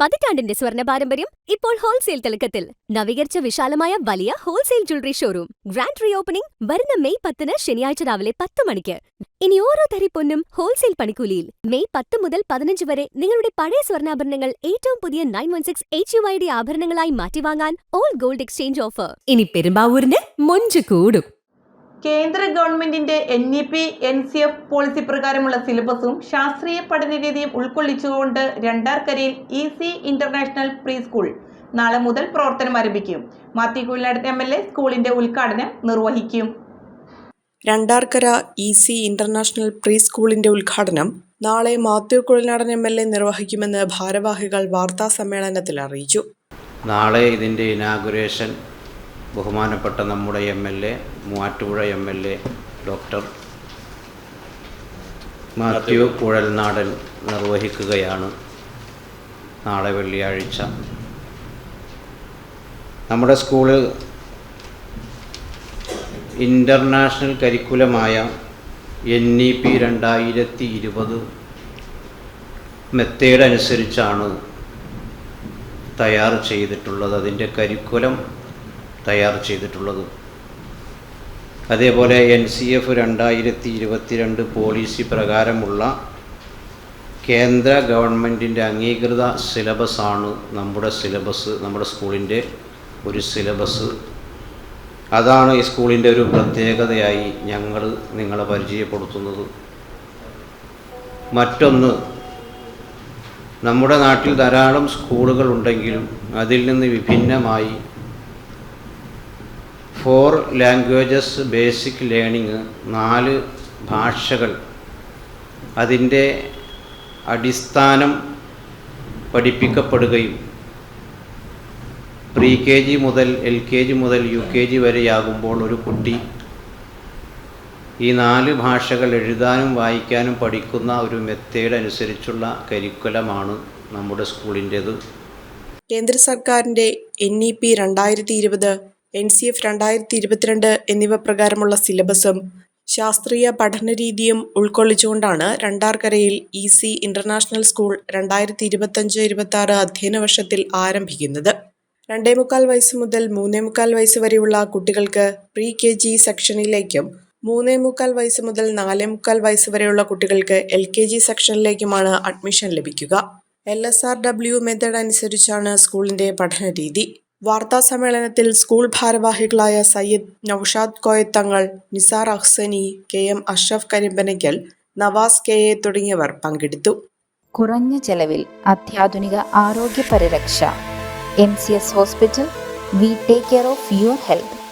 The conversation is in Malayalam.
പതിറ്റാണ്ടിന്റെ സ്വർണ പാരമ്പര്യം ഇപ്പോൾ ഹോൾസെയിൽ തിളക്കത്തിൽ. നവീകരിച്ച വിശാലമായ വലിയ wholesale jewellery showroom. Grand reopening വരുന്ന മെയ് പത്തിന് ശനിയാഴ്ച രാവിലെ പത്ത് മണിക്ക്. ഇനി ഓരോ തരി പൊന്നും ഹോൾസെയിൽ പണിക്കൂലിയിൽ. മെയ് പത്ത് മുതൽ പതിനഞ്ച് വരെ നിങ്ങളുടെ പഴയ സ്വർണാഭരണങ്ങൾ ഏറ്റവും പുതിയ nine one six H U I D ആഭരണങ്ങളായി മാറ്റി വാങ്ങാൻ ഓൾ ഗോൾഡ് എക്സ്ചേഞ്ച് ഓഫർ. ഇനി പെരുമ്പാവൂരിന് മൊഞ്ച് കൂടും. കേന്ദ്ര ഗവൺമെന്റിന്റെ N E P N C F policy പ്രകാരമുള്ള സിലബസും ശാസ്ത്രീയ പഠന രീതിയും ഉൾക്കൊള്ളിച്ചുകൊണ്ട് രണ്ടാർക്കരയിൽ E C international pre school നാളെ മുതൽ പ്രവർത്തനം ആരംഭിക്കും. Mathew Kuzhinadan M L A സ്കൂളിന്റെ ഉദ്ഘാടനം നിർവഹിക്കും. Randarkara E C international pre സ്കൂളിന്റെ ഉദ്ഘാടനം നാളെ Mathew Kuzhalnadan M L A നിർവഹിക്കുമെന്ന് ഭാരവാഹികൾ വാർത്താ സമ്മേളനത്തിൽ അറിയിച്ചു. നാളെ ഇതിന്റെ ഇനാഗുറേഷൻ ബഹുമാനപ്പെട്ട നമ്മുടെ M L A Muvattupuzha M L A doctor Mathew Kuzhalnadan നിർവഹിക്കുകയാണ് നാളെ വെള്ളിയാഴ്ച. നമ്മുടെ സ്കൂൾ ഇന്റർനാഷണൽ കരിക്കുലമായ എൻ ഇ പി രണ്ടായിരത്തി ഇരുപത് മെത്തേഡ് അനുസരിച്ചാണ് തയ്യാർ ചെയ്തിട്ടുള്ളത്. അതിന്റെ കരിക്കുലം തയ്യാർ ചെയ്തിട്ടുള്ളത്. അതേപോലെ എൻ സി എഫ് രണ്ടായിരത്തി ഇരുപത്തിരണ്ട് പോളിസി പ്രകാരമുള്ള കേന്ദ്ര ഗവൺമെന്റിന്റെ അംഗീകൃത സിലബസാണ് നമ്മുടെ സിലബസ് നമ്മുടെ സ്കൂളിന്റെ ഒരു സിലബസ്. അതാണ് ഈ സ്കൂളിന്റെ ഒരു പ്രത്യേകതയായി ഞങ്ങൾ നിങ്ങളെ പരിചയപ്പെടുത്തുന്നത്. മറ്റൊന്ന് നമ്മുടെ നാട്ടിൽ ധാരാളം സ്കൂളുകൾ ഉണ്ടെങ്കിലും അതിൽ നിന്ന് വിഭിന്നമായി ഫോർ ലാംഗ്വേജസ് ബേസിക് ലേണിംഗ് നാല് ഭാഷകൾ. അതിന്റെ അടിസ്ഥാനം പഠിപ്പിക്കപ്പെടുകയും പ്രീ കെ ജി മുതൽ എൽ കെ ജി മുതൽ യു കെ ജി വരെയാകുമ്പോൾ ഒരു കുട്ടി ഈ നാല് ഭാഷകൾ എഴുതാനും വായിക്കാനും പഠിക്കുന്ന ഒരു മെത്തേഡ് അനുസരിച്ചുള്ള കരിക്കുലമാണ് നമ്മുടെ സ്കൂളിന്റേത്. കേന്ദ്ര സർക്കാരിന്റെ എൻ ഇ പി രണ്ടായിരത്തി ഇരുപത് എൻ സി എഫ് രണ്ടായിരത്തി ഇരുപത്തിരണ്ട് എന്നിവ പ്രകാരമുള്ള സിലബസും ശാസ്ത്രീയ പഠനരീതിയും ഉൾക്കൊള്ളിച്ചുകൊണ്ടാണ് രണ്ടാർക്കരയിൽ ഇ സി ഇന്റർനാഷണൽ സ്കൂൾ രണ്ടായിരത്തി ഇരുപത്തഞ്ച് ഇരുപത്തി ആറ് അധ്യയന വർഷത്തിൽ ആരംഭിക്കുന്നത്. രണ്ടേ മുക്കാൽ വയസ്സ് മുതൽ മൂന്നേ മുക്കാൽ വയസ്സ് വരെയുള്ള കുട്ടികൾക്ക് പ്രീ കെ ജി സെക്ഷനിലേക്കും മൂന്നേ മുക്കാൽ വയസ്സ് മുതൽ നാലേ മുക്കാൽ വയസ്സ് വരെയുള്ള കുട്ടികൾക്ക് എൽ കെ ജി സെക്ഷനിലേക്കുമാണ് അഡ്മിഷൻ ലഭിക്കുക. L S R W method അനുസരിച്ചാണ് സ്കൂളിന്റെ പഠനരീതി വാർത്താ സമ്മേളനത്തിൽ സ്കൂൾ ഭാരവാഹികളായ Sayyid Naushad Koyathangal Nisar Ahsani K M Ashraf Karimbanakkal Nawas K A തുടങ്ങിയവർ പങ്കെടുത്തു. കുറഞ്ഞ ചെലവിൽ അത്യാധുനിക ആരോഗ്യ പരിരക്ഷ M C S hospital we take care of your health.